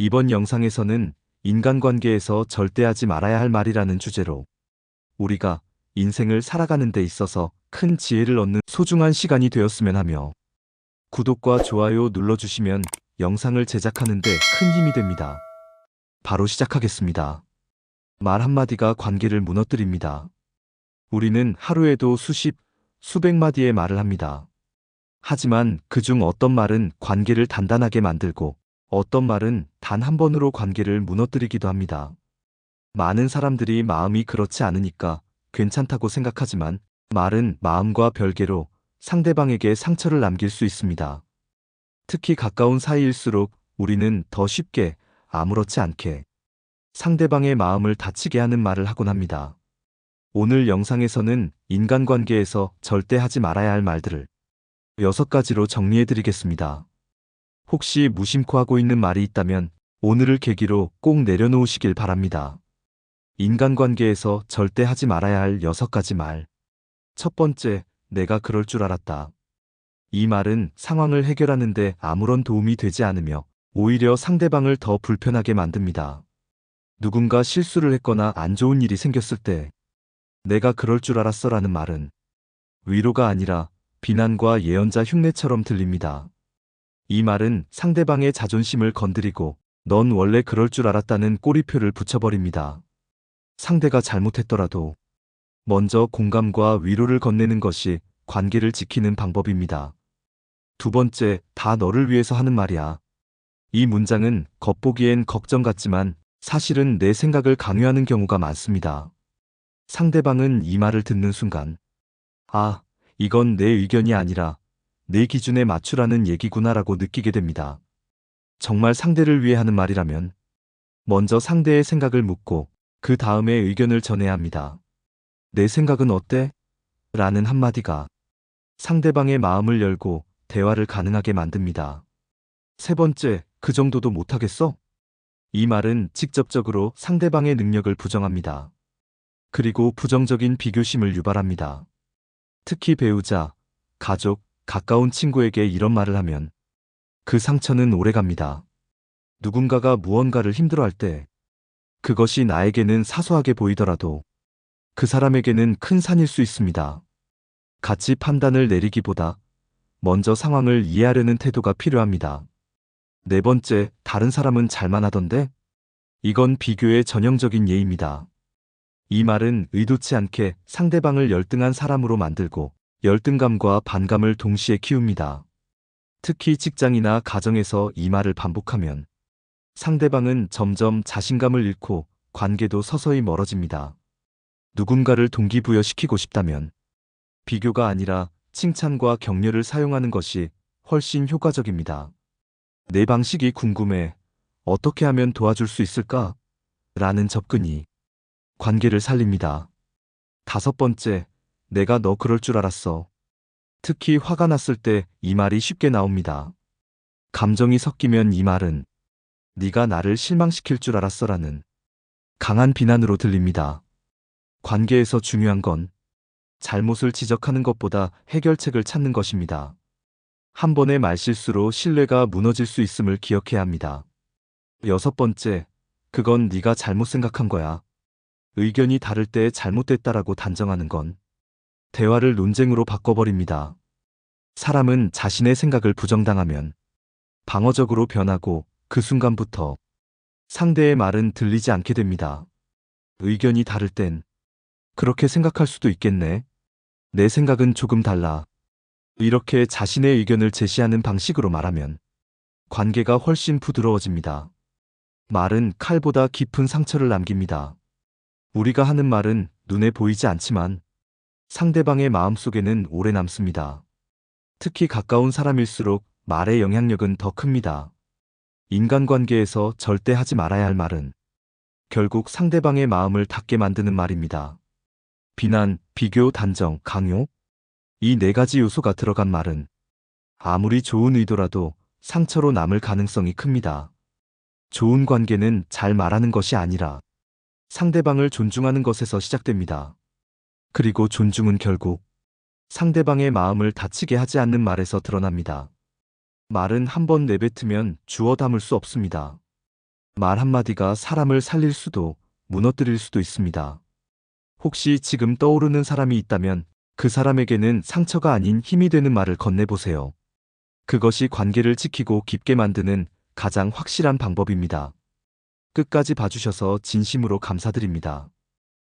이번 영상에서는 인간관계에서 절대 하지 말아야 할 말이라는 주제로 우리가 인생을 살아가는 데 있어서 큰 지혜를 얻는 소중한 시간이 되었으면 하며 구독과 좋아요 눌러주시면 영상을 제작하는 데 큰 힘이 됩니다. 바로 시작하겠습니다. 말 한마디가 관계를 무너뜨립니다. 우리는 하루에도 수십, 수백 마디의 말을 합니다. 하지만 그중 어떤 말은 관계를 단단하게 만들고 어떤 말은 단 한 번으로 관계를 무너뜨리기도 합니다. 많은 사람들이 마음이 그렇지 않으니까 괜찮다고 생각하지만 말은 마음과 별개로 상대방에게 상처를 남길 수 있습니다. 특히 가까운 사이일수록 우리는 더 쉽게 아무렇지 않게 상대방의 마음을 다치게 하는 말을 하곤 합니다. 오늘 영상에서는 인간관계에서 절대 하지 말아야 할 말들을 여섯 가지로 정리해 드리겠습니다. 혹시 무심코 하고 있는 말이 있다면 오늘을 계기로 꼭 내려놓으시길 바랍니다. 인간관계에서 절대 하지 말아야 할 여섯 가지 말. 첫 번째, 내가 그럴 줄 알았다. 이 말은 상황을 해결하는데 아무런 도움이 되지 않으며 오히려 상대방을 더 불편하게 만듭니다. 누군가 실수를 했거나 안 좋은 일이 생겼을 때 내가 그럴 줄 알았어 라는 말은 위로가 아니라 비난과 예언자 흉내처럼 들립니다. 이 말은 상대방의 자존심을 건드리고 넌 원래 그럴 줄 알았다는 꼬리표를 붙여버립니다. 상대가 잘못했더라도 먼저 공감과 위로를 건네는 것이 관계를 지키는 방법입니다. 두 번째, 다 너를 위해서 하는 말이야. 이 문장은 겉보기엔 걱정 같지만 사실은 내 생각을 강요하는 경우가 많습니다. 상대방은 이 말을 듣는 순간, 아, 이건 내 의견이 아니라 내 기준에 맞추라는 얘기구나라고 느끼게 됩니다. 정말 상대를 위해 하는 말이라면 먼저 상대의 생각을 묻고 그 다음에 의견을 전해야 합니다. 내 생각은 어때? 라는 한마디가 상대방의 마음을 열고 대화를 가능하게 만듭니다. 세 번째, 그 정도도 못하겠어? 이 말은 직접적으로 상대방의 능력을 부정합니다. 그리고 부정적인 비교심을 유발합니다. 특히 배우자, 가족, 가까운 친구에게 이런 말을 하면 그 상처는 오래갑니다. 누군가가 무언가를 힘들어할 때 그것이 나에게는 사소하게 보이더라도 그 사람에게는 큰 산일 수 있습니다. 같이 판단을 내리기보다 먼저 상황을 이해하려는 태도가 필요합니다. 네 번째, 다른 사람은 잘만 하던데? 이건 비교의 전형적인 예입니다. 이 말은 의도치 않게 상대방을 열등한 사람으로 만들고 열등감과 반감을 동시에 키웁니다. 특히 직장이나 가정에서 이 말을 반복하면 상대방은 점점 자신감을 잃고 관계도 서서히 멀어집니다. 누군가를 동기부여시키고 싶다면 비교가 아니라 칭찬과 격려를 사용하는 것이 훨씬 효과적입니다. 내 방식이 궁금해. 어떻게 하면 도와줄 수 있을까? 라는 접근이 관계를 살립니다. 다섯 번째, 내가 너 그럴 줄 알았어. 특히 화가 났을 때 이 말이 쉽게 나옵니다. 감정이 섞이면 이 말은 네가 나를 실망시킬 줄 알았어라는 강한 비난으로 들립니다. 관계에서 중요한 건 잘못을 지적하는 것보다 해결책을 찾는 것입니다. 한 번의 말실수로 신뢰가 무너질 수 있음을 기억해야 합니다. 여섯 번째, 그건 네가 잘못 생각한 거야. 의견이 다를 때 잘못됐다라고 단정하는 건 대화를 논쟁으로 바꿔버립니다. 사람은 자신의 생각을 부정당하면 방어적으로 변하고 그 순간부터 상대의 말은 들리지 않게 됩니다. 의견이 다를 땐 그렇게 생각할 수도 있겠네. 내 생각은 조금 달라. 이렇게 자신의 의견을 제시하는 방식으로 말하면 관계가 훨씬 부드러워집니다. 말은 칼보다 깊은 상처를 남깁니다. 우리가 하는 말은 눈에 보이지 않지만 상대방의 마음속에는 오래 남습니다. 특히 가까운 사람일수록 말의 영향력은 더 큽니다. 인간관계에서 절대 하지 말아야 할 말은 결국 상대방의 마음을 닫게 만드는 말입니다. 비난, 비교, 단정, 강요? 이 네 가지 요소가 들어간 말은 아무리 좋은 의도라도 상처로 남을 가능성이 큽니다. 좋은 관계는 잘 말하는 것이 아니라 상대방을 존중하는 것에서 시작됩니다. 그리고 존중은 결국 상대방의 마음을 다치게 하지 않는 말에서 드러납니다. 말은 한 번 내뱉으면 주워 담을 수 없습니다. 말 한마디가 사람을 살릴 수도 무너뜨릴 수도 있습니다. 혹시 지금 떠오르는 사람이 있다면 그 사람에게는 상처가 아닌 힘이 되는 말을 건네보세요. 그것이 관계를 지키고 깊게 만드는 가장 확실한 방법입니다. 끝까지 봐주셔서 진심으로 감사드립니다.